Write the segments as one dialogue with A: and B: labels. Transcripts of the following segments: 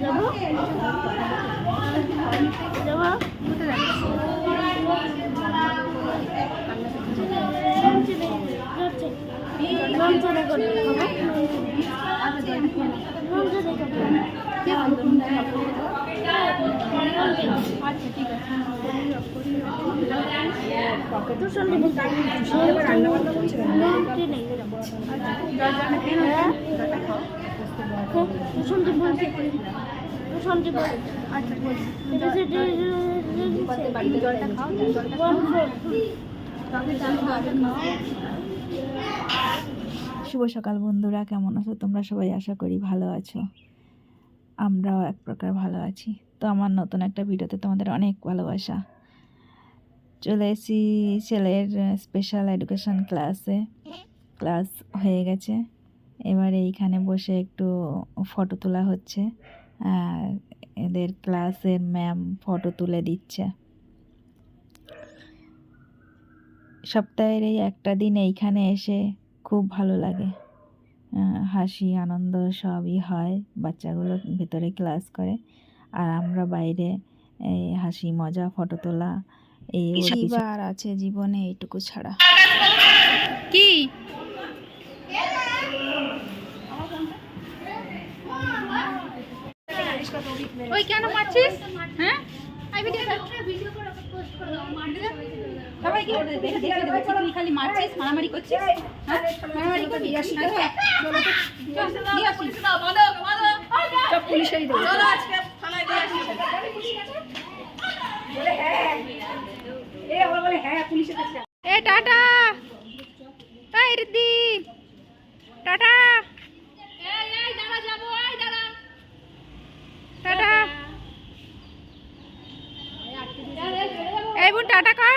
A: যাব যাব আচ্ছা ঠিক আছে তো শুনলি রান্না বান্না বলছি শুনতে বল। আচ্ছা
B: শুভ সকাল বন্ধুরা, কেমন আছো তোমরা? সবাই আশা করি ভালো আছো। আমরাও এক প্রকার ভালো আছি। তো আমার নতুন একটা ভিডিওতে তোমাদের অনেক ভালোবাসা। চলে এসেছি ছেলের স্পেশাল এডুকেশন ক্লাসে ক্লাস হয়ে গেছে। এবারে এইখানে বসে একটু ফটো তোলা হচ্ছে। এদের ক্লাসের ম্যাম ফটো তুলে দিচ্ছে। সপ্তাহের এই একটা দিন এইখানে এসে খুব ভালো লাগে। হাসি আনন্দ সবই হয় বাচ্চাগুলো ভেতরে ক্লাস করে। আর আমরা বাইরে এই হাসি মজা ফটো তোলা এই আর আছে জীবনে এইটুকু ছাড়া।
A: কি? ওই কেন মারছিস? হ্যাঁ? আই ভিডিও সবাই কি দেখে দেখে দেখে খালি মারছিস মারামারি করছিস? হ্যাঁ? মারামারি করবি আসি না? চলো সব দেবো চলো আজকে থানায় দিয়ে আসি। এ টাটা তাই রিদ্ধি টাটা। টাটা। এই বোন টাটা কর।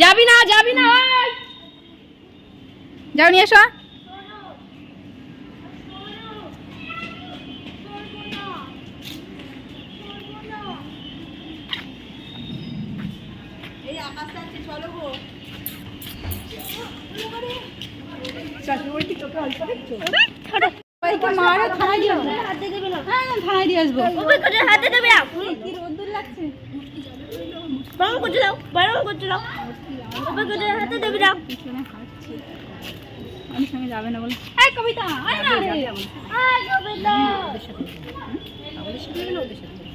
A: যাবি না যাবি না যাও নিয়ে এসো।
C: কি
A: থানায় দিয়ে আসব হ্যাঁ আমি দিয়ে আসব।
B: হাতে দেবে
A: কি রোদ্দুর লাগছে?
B: বারণ করতে দাও বারণ করতে দাও হাতে দেবে দাও
A: পিছনে সঙ্গে যাবে না বলে এই কবিতা আয় না রে।
C: আমাদের সাথে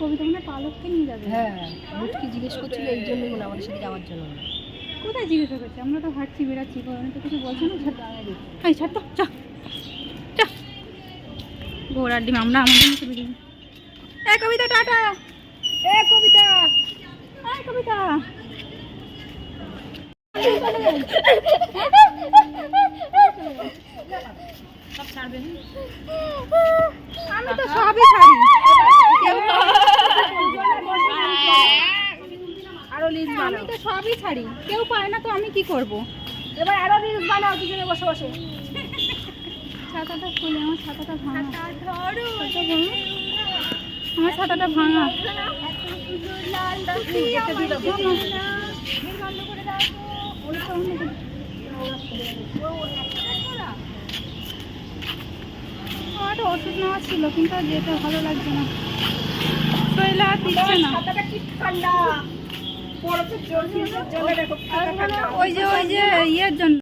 A: কবিতা মানে পালককে নিয়ে যাবে।
C: হ্যাঁ জিজ্ঞেস করছিল এই জন্য মনে আমাদের সাথে যাওয়ার জন্য।
A: কোথায় জিজ্ঞাসা করছে? আমরা তো হাঁটছি বেড়াচ্ছি কোনো তো কিছু বলছে না ছাড় এই ছাড় তো চ চ ঘোড়ার ডিম আমরা আমাদের মতো বেরিয়ে এ কবিতা টাটা। এ কবিতা। কবিতা। আমি তো সবই ছাড়ি
C: আরও লিস্ট
A: আমি
C: বানাও
A: ছাড়ি কেউ পায় না তো আমি কি করব?
C: এবার আরও লিস্ট বানাও দুজনে বসে বসে।
A: ছাতাটা খুলে আমার ছাতাটা ভাঙা? আমার ছাতাটা ভাঙা। আমার ওষুধ নেওয়া ছিল কিন্তু যেতে ভালো লাগছে না। শরীরে আর দিচ্ছে না। ওই যে ওই যে ইয়ের জন্য।